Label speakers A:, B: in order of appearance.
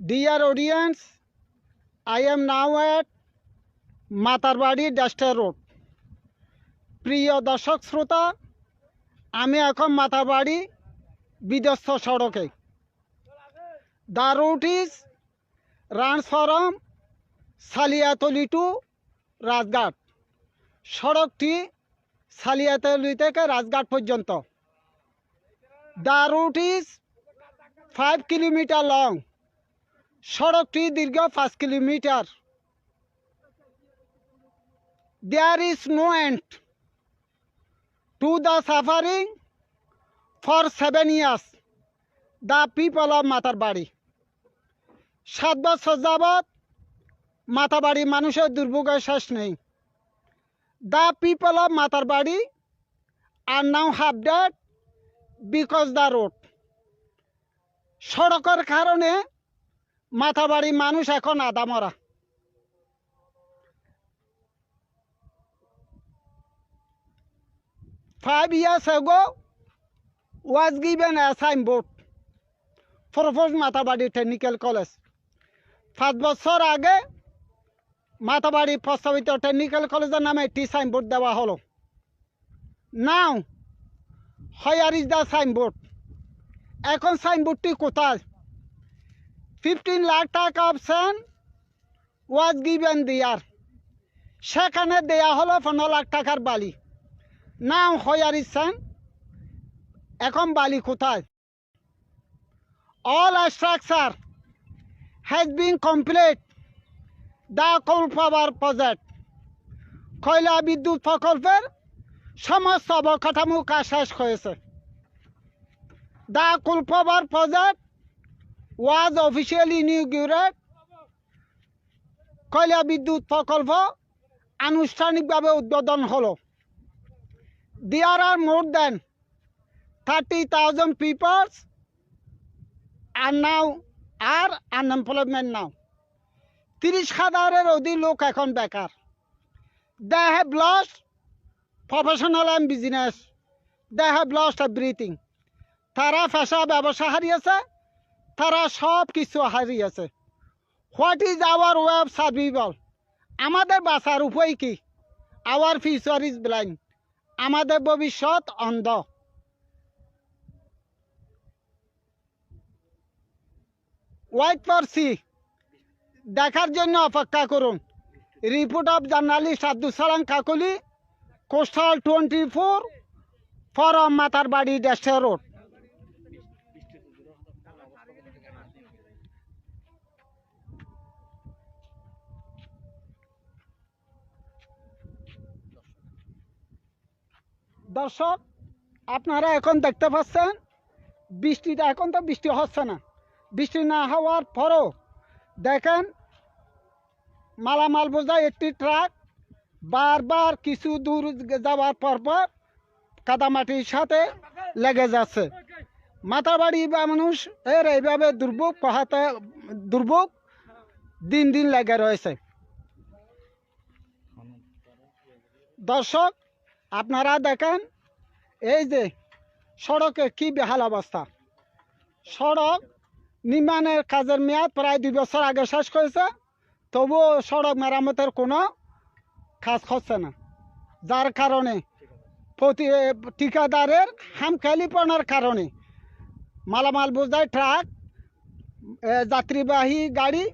A: Dear audience, I am now at Matarbari disaster road প্রিয় দর্শক শ্রোতা আমি এখন মাতারবাড়ি বিধ্বস্ত সড়কে the route is runs from Saliatoli to Rajghat সড়কটি সালিয়াতলি থেকে রাজঘাট পর্যন্ত the route is five kilometre long সড়কটি দীর্ঘ পাঁচ কিলোমিটার। There is no end to the suffering for seven years. The people of Matarbari সাত বছর যাবৎ মাতাবাড়ি মানুষের দুর্ভোগের শেষ নেই। The people of Matarbari are now half dead because the road সড়কের কারণে মাতাবাড়ি মানুষ এখন আদামরা five years ago, was given a signboard proposed Matabari technical college পাঁচ বছর আগে মাতাবাড়ি প্রস্তাবিত টেকনিক্যাল কলেজের নামে একটি সাইনবোর্ড দেওয়া হলো। Now here is the signboard এখন সাইনবোর্ডটি কোথায়? ফিফটিন লাখ টাকা অপশন ওয়াজ গিভেন দিয়ার সেখানে দেয়া হলো পনেরো লাখ টাকার বালি। নাম হয়ার ইসান এখন বালি কোথায়? All structure has been complete the coal power project কয়লা বিদ্যুৎ প্রকল্পের সমস্ত অবকাঠামো কাজ শেষ হয়েছে। The coal power project was officially inaugurate কয়লা বিদ্যুৎ প্রকল্প আনুষ্ঠানিকভাবে উদ্বোধন হলো। there are then than 30,000 people are now are unemployment নাও তিরিশ হাজারের অধিক লোক এখন বেকার। They have lost professional and business they have lost everything তারা পেশা ব্যবসা হারিয়েছে। তারা সব কিছু হারিয়েছে। What is our way of survival আমাদের বাঁচার উপায় কি? আওয়ার ফিউচার ইজ ব্লাইন্ড আমাদের ভবিষ্যৎ অন্ধ। ওয়াইট ফর সি দেখার জন্য অপেক্ষা করুন। Report of journalist Abdul Salam Kakuli coastal twenty four from Matarbari ডেস্টে road দর্শক, আপনারা এখন দেখতে পাচ্ছেন বৃষ্টিটা এখন তো বৃষ্টি হচ্ছে না। বৃষ্টি না হওয়ার পরও দেখেন, মালামাল বোঝায় একটি ট্রাক, বারবার কিছু দূর যাওয়ার পর পর কাদামাটির সাথে লেগে যাচ্ছে। মাথাবাড়ি বা মানুষ এর এইভাবে দুর্ভোগ পোহাতে, দুর্ভোগ দিন দিন লেগে রয়েছে। দর্শক আপনারা দেখেন, এই যে সড়কে কি বেহাল অবস্থা। সড়ক নির্মাণের কাজের মেয়াদ প্রায় দুই বছর আগে শেষ হয়েছে, তবুও সড়ক মেরামতের কোনো কাজ হচ্ছে না। যার কারণে প্রতি ঠিকাদারের হামখালিপনার কারণে মালামাল বোঝায়, ট্রাক যাত্রীবাহী গাড়ি